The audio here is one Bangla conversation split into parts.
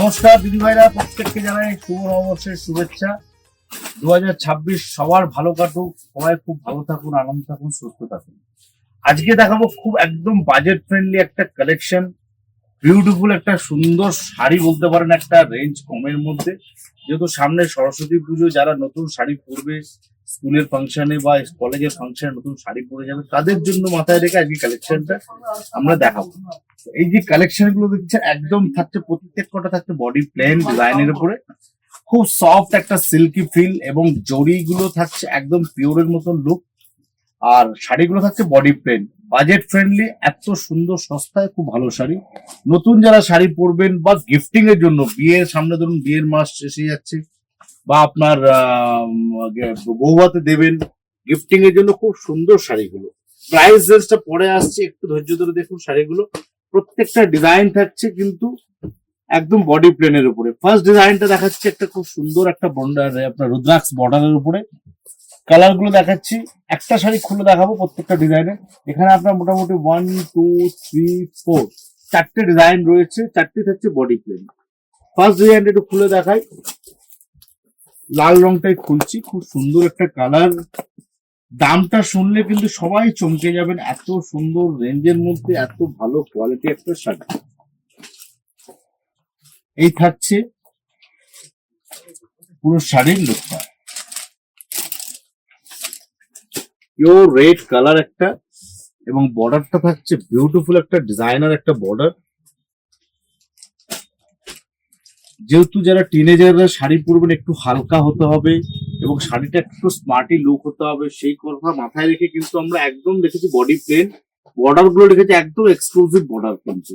নমস্কার দিদি ভাইরা প্রত্যেককে জানাই শুভ নববর্ষের শুভেচ্ছা। দু হাজার ছাব্বিশ সবার ভালো কাটুক, সবাই খুব ভালো থাকুন, আনন্দ থাকুন, সুস্থ থাকুন। আজকে দেখাবো খুব একদম বাজেট ফ্রেন্ডলি একটা কালেকশন বিউটিফুল একটা সুন্দর শাড়ি বলতে পারেন একটা রেঞ্জ কমের মধ্যে। যেহেতু সামনে সরস্বতী পুজো, যারা নতুন শাড়ি পরবে, স্কুলের ফাংশনে বা কলেজের ফাংশনে নতুন শাড়ি পরে যাবে, তাদের জন্য মাথায় রেখে আজকে কালেকশনটা আমরা দেখাবো। এই যে কালেকশনগুলো দেখছে, একদম থাকছে প্রত্যেক কটা থাকছে বডি প্লেন ডিজাইনের উপরে। খুব সফট একটা সিল্কি ফিল এবং জড়িগুলো থাকছে একদম পিওরের মতন লুক আর শাড়িগুলো থাকছে বডি প্লেন বাজেট ফ্রেন্ডলি এত সুন্দর সস্তায় খুব ভালো শাড়ি। নতুন যারা শাড়ি পরবেন বা গিফটিং এর জন্য, বিয়ের সামনে ধরুন বিয়ের মাস এসে যাচ্ছে, বা আপনার বৌভাতে দেবেন গিফটিং এর জন্য খুব সুন্দর শাড়িগুলো। প্রাইস রেঞ্জটা পরে আসছে, একটু ধৈর্য ধরে দেখুন শাড়িগুলো। প্রত্যেকটা ডিজাইন থাকছে কিন্তু একদম বডি প্লেনের উপরে। ফার্স্ট ডিজাইনটা দেখাচ্ছে একটা খুব সুন্দর একটা বন্ডার আপনার রুদ্রাক্স বর্ডারের উপরে। কালারগুলো দেখাচ্ছি। একটা শাড়ি খুলে দেখাবো প্রত্যেকটা ডিজাইনে। এখানে আপনার মোটামুটি ওয়ান টু থ্রি ফোর চারটে ডিজাইন রয়েছে। চারটে থাকছে বডি প্লেন ফার্স্ট ডিজাইনটা একটু খুলে দেখাই, লাল রংটাই খুলছি। খুব সুন্দর একটা কালার দামটা শুনলে কিন্তু সবাই চমকে যাবেন, এত সুন্দর রেঞ্জের মধ্যে, এত ভালো কোয়ালিটি একটা শাড়ি। এই থাকছে পুরো শাড়ির লুকটা পিওর রেড কালার একটা, এবং বর্ডারটা থাকছে বিউটিফুল একটা ডিজাইনার একটা বর্ডার যেহেতু যারা টিনেজাররা শাড়ি পরবেন, একটু হালকা হতে হবে, এবং শাড়িটা একটু স্মার্টি লুক হতে হবে, সেই কথা মাথায় রেখে কিন্তু আমরা একদম দেখেছি বডি প্লেন বর্ডারগুলো রেখেছি একদম এক্সক্লুসিভ বর্ডার কিন্তু।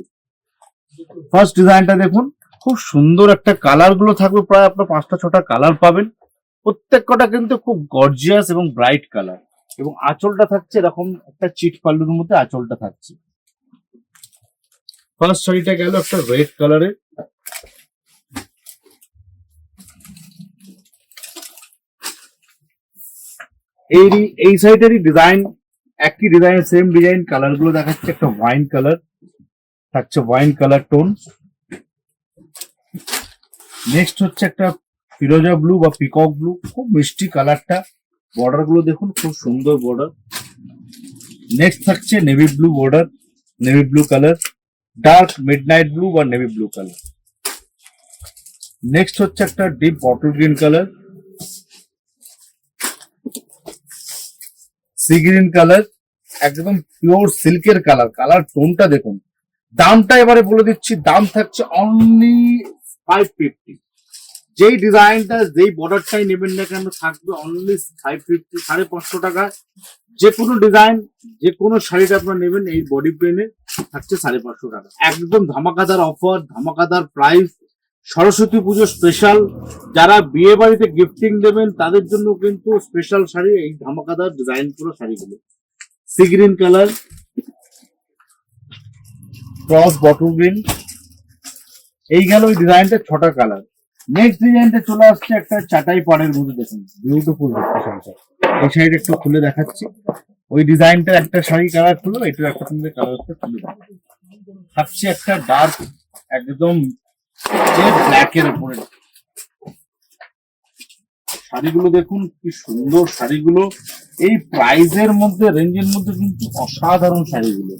ফার্স্ট ডিজাইনটা দেখুন, খুব সুন্দর একটা কালারগুলো থাকবে, প্রায় আপনার পাঁচটা ছটা কালার পাবেন। প্রত্যেক কটা কিন্তু খুব গর্জিয়াস এবং ব্রাইট কালার এবং আঁচলটা থাকছে এরকম একটা চিট পাল্লুর মধ্যে আঁচলটা থাকছে। ফার্স্ট শাড়িটা গেল একটা রেড কালারের এই এই সাইডেরই ডিজাইন একই ডিজাইন সেম ডিজাইন কালারগুলো দেখাচ্ছে একটা ওয়াইন কালার থাকছে ওয়াইন কালার টোন নেক্সট হচ্ছে একটা ফিরোজা ব্লু বা পিকক ব্লু খুব মিষ্টি কালারটা বর্ডারগুলো দেখুন, খুব সুন্দর বর্ডার নেক্সট থাকছে navy blue border navy blue colour dark midnight blue বা নেভি ব্লু কালার নেক্সট হচ্ছে একটা deep bottle green colour sea green colour একদম পিওর সিল্কের কালার কালার টোনটা দেখুন। দামটা এবারে বলে দিচ্ছি, দাম থাকছে অনলি ফাইভ ফিফটি যেই ডিজাইনটা, যেই বর্ডারটাই নেবেন না কেন, থাকবে অনলি ফাইভ ফিফটি সাড়ে পাঁচশো টাকা। যে কোনো ডিজাইন, যে কোনো শাড়িটা আপনার নেবেন, এই বডি প্লেনে থাকছে সাড়ে পাঁচশো টাকা। একদম ধামাকাদার অফার ধামাকাদার প্রাইস সরস্বতী পুজো স্পেশাল যারা বিয়ে বাড়িতে গিফটিং দেবেন, তাদের জন্য কিন্তু স্পেশাল শাড়ি, এই ধামাকাদার ডিজাইন পুরো শাড়িগুলো। Sea green colour cross bottle green এই গেল ওই ডিজাইনটা ছটা কালার নেক্সট ডিজাইনটা চলে আসছে একটা চাটাই পাড়ের মধ্যে দেখুন বিউটিফুল একটা শাড়িটা এই শাড়িটা একটু খুলে দেখাচ্ছি। ওই ডিজাইনটা একটা শাড়ি কালার খুলো এটা একটা সুন্দর কালারটা খুলে থাকছে একটা ডার্ক একদম ব্ল্যাক এর উপরে। শাড়িগুলো দেখুন, কি সুন্দর শাড়িগুলো। এই প্রাইজের মধ্যে রেঞ্জের মধ্যে কিন্তু অসাধারণ শাড়িগুলো।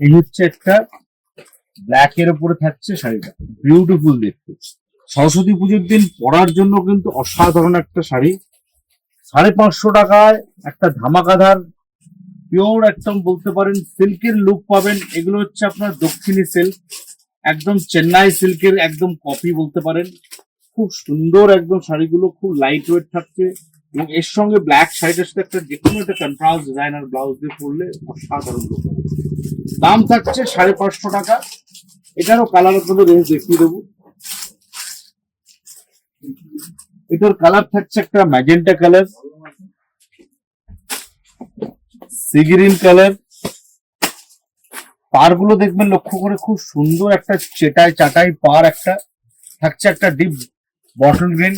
এই হচ্ছে একটা ব্ল্যাক এর উপরে থাকছে শাড়িটা। বিউটিফুল দেখতে। সরস্বতী পুজোর দিন পরার জন্য কিন্তু অসাধারণ একটা শাড়ি। সাড়ে পাঁচশো টাকায় একটা ধামাকাধার পিওর একদম বলতে পারেন সিল্কের লুক পাবেন। এগুলো হচ্ছে আপনার দক্ষিণী সিল্ক একদম চেন্নাই সিল্কের একদম কপি বলতে পারেন। খুব সুন্দর একদম শাড়িগুলো, খুব লাইট ওয়েট থাকছে। এবং এর সঙ্গে ব্ল্যাক শাড়িটার সাথে একটা যে কোনো একটা কন্ট্রাস্ট ডিজাইনার ব্লাউজ দিয়ে পরলে অসাধারণ লুক দাম থাকছে সাড়ে পাঁচশো টাকা। এটারও কালার আপনাদের রেঞ্জ দেখিয়ে দেবো। এটার কালার থাকছে একটা magenta colour sea green colour পারগুলো দেখবেন লক্ষ্য করে খুব সুন্দর একটা চেটাই চাটাই পার একটা, থাকছে একটা ডিপ বটল গ্রিন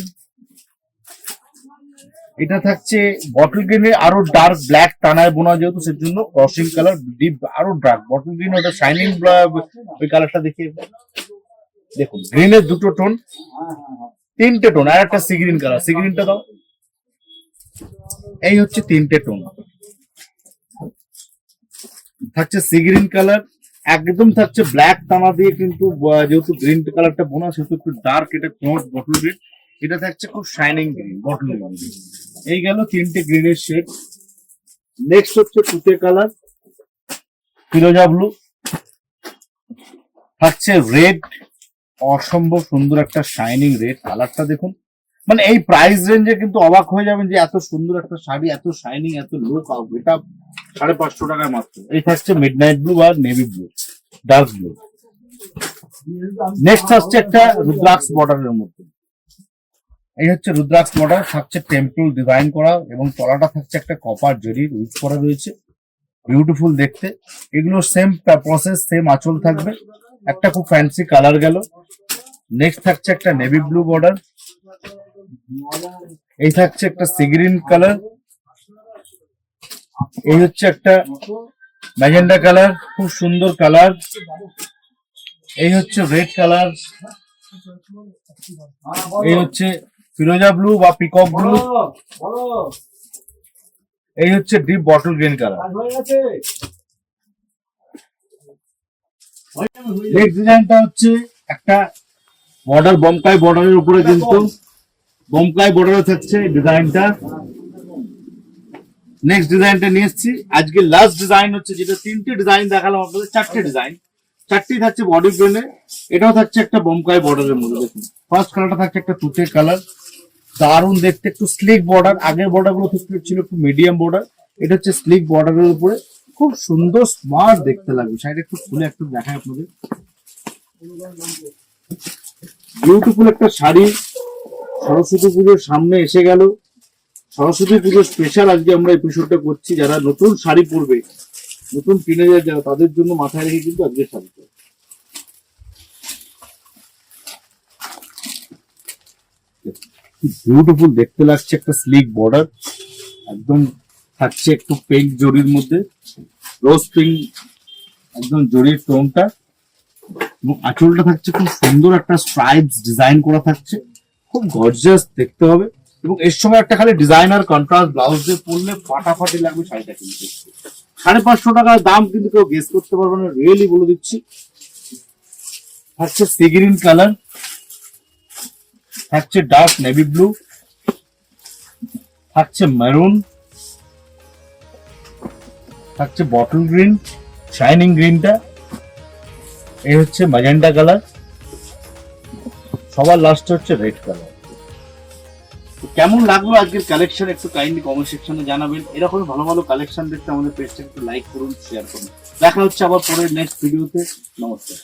এটা থাকছে বটল গ্রিনে আরও ডার্ক ব্ল্যাক টানায় বোনা যেহেতু সের জন্য ক্রসিং কালার ডিপ আরও ডার্ক বটল গ্রিন ওটা শাইনিং ওই কালারটা দেখে দেখুন গ্রিনের দুটো টোন তিনটে টোন আর একটা সি গ্রিন কালার সি গ্রিনটা দাও। এই হচ্ছে তিনটে টোন থাকছে সি গ্রিন কালার একদম থাকছে ব্ল্যাক টানা দিয়ে কিন্তু যেহেতু গ্রিন কালারটা বোনা, সেহেতু একটু ডার্ক এটা বটল গ্রিন এটা থাকছে খুব শাইনিং গ্রিন বটল গ্রিন এই গেল তিনটে গ্রিনের শেড নেক্সট হচ্ছে তুতে কালার ফিরোজা ব্লু থাকছে রেড অসম্ভব সুন্দর একটা শাইনিং রেড কালারটা দেখুন। মানে এই প্রাইস রেঞ্জে কিন্তু অবাক হয়ে যাবেন যে এত সুন্দর একটা শাড়ি, এত শাইনিং এত লুক এটা সাড়ে পাঁচশো টাকায় মাত্র। এই থাকছে মিড নাইট ব্লু আর navy blue dark blue next আসছে একটা রুদ্রাক্স বর্ডারের মধ্যে। এই হচ্ছে রুদ্রাক্ষ বর্ডার থাকছে টেম্পল ডিজাইন করা এবং তলাটা থাকছে একটা কপার জরির ইউজ করা রয়েছে। বিউটিফুল দেখতে। এগুলো সেম প্রসেস সেম আঁচল থাকবে। একটা খুব ফ্যান্সি কালার গেল। নেক্সট থাকছে একটা নেভি ব্লু বর্ডার এই থাকছে একটা সিগ্রিন কালার এই হচ্ছে একটা ম্যাজেন্ডা কালার খুব সুন্দর কালার এই হচ্ছে রেড কালার এই হচ্ছে ফিরোজা ব্লু বা পিকক ব্লু এই হচ্ছে deep bottle green colour next ডিজাইনটা হচ্ছে একটা বর্ডার বমকাই বর্ডারের উপরে কিন্তু বমকাই বর্ডারে থাকছে ডিজাইনটা নেক্সট ডিজাইনটা নিয়ে এসেছি। আজকে লাস্ট ডিজাইন হচ্ছে যেটা তিনটে ডিজাইন দেখালাম আপনাদের চারটে ডিজাইন চারটি থাকছে বডি ব্রেনে এটাও থাকছে একটা বমকাই বর্ডারের মধ্যে। দেখুন ফার্স্ট কালারটা থাকছে একটা তুতে কালার দারুণ দেখতে, একটু স্লিক বর্ডার আগের বর্ডারগুলো ছিল, একটু মিডিয়াম বর্ডার এটা হচ্ছে স্লিক বর্ডারের উপরে, খুব সুন্দর স্মার্ট দেখতে লাগবে, শাড়িটা একটু খুলে একটু দেখায় আপনাদের। বিউটিফুল একটা শাড়ি, সরস্বতী পুজোর সামনে এসে গেল। সরস্বতী পুজোর স্পেশাল আজকে আমরা এপিসোডটা করছি, যারা নতুন শাড়ি পরবে, নতুন টিনেজার যারা, তাদের জন্য মাথায় রেখে কিন্তু আজকে শাড়িটা। বিউটিফুল দেখতে লাগছে একটা স্লিক বর্ডার একদম থাকছে একটু পিঙ্ক জরির মধ্যে। রোজ পিঙ্ক একদম জরির টোনটা। এবং আঁচলটা থাকছে খুব সুন্দর একটা স্ট্রাইপস ডিজাইন করা থাকছে। খুব গর্জিয়াস দেখতে হবে। এবং এর সময় একটা খালি ডিজাইনার কন্ট্রাস্ট ব্লাউজ দিয়ে পরলে ফাটাফাটি লাগবে শাড়িটা কিনতে। সাড়ে পাঁচশো টাকার দাম কিন্তু কেউ গেস করতে পারবে না। রিয়েলি বলে দিচ্ছি। থাকছে সি গ্রিন কালার থাকছে ডার্ক নেভি ব্লু থাকছে মেরুন থাকছে বটল গ্রিন শাইনিং গ্রিনটা এই হচ্ছে ম্যাজেন্ডা কালার সবার লাস্ট হচ্ছে রেড কালার কেমন লাগল আজকের কালেকশন একটু কাইন্ডলি কমেন্ট সেকশনে জানাবেন। এরকম ভালো ভালো কালেকশন দেখতে আমাদের পেজটা একটু লাইক করুন শেয়ার করুন। দেখা হচ্ছে আবার পরের নেক্সট ভিডিওতে নমস্কার।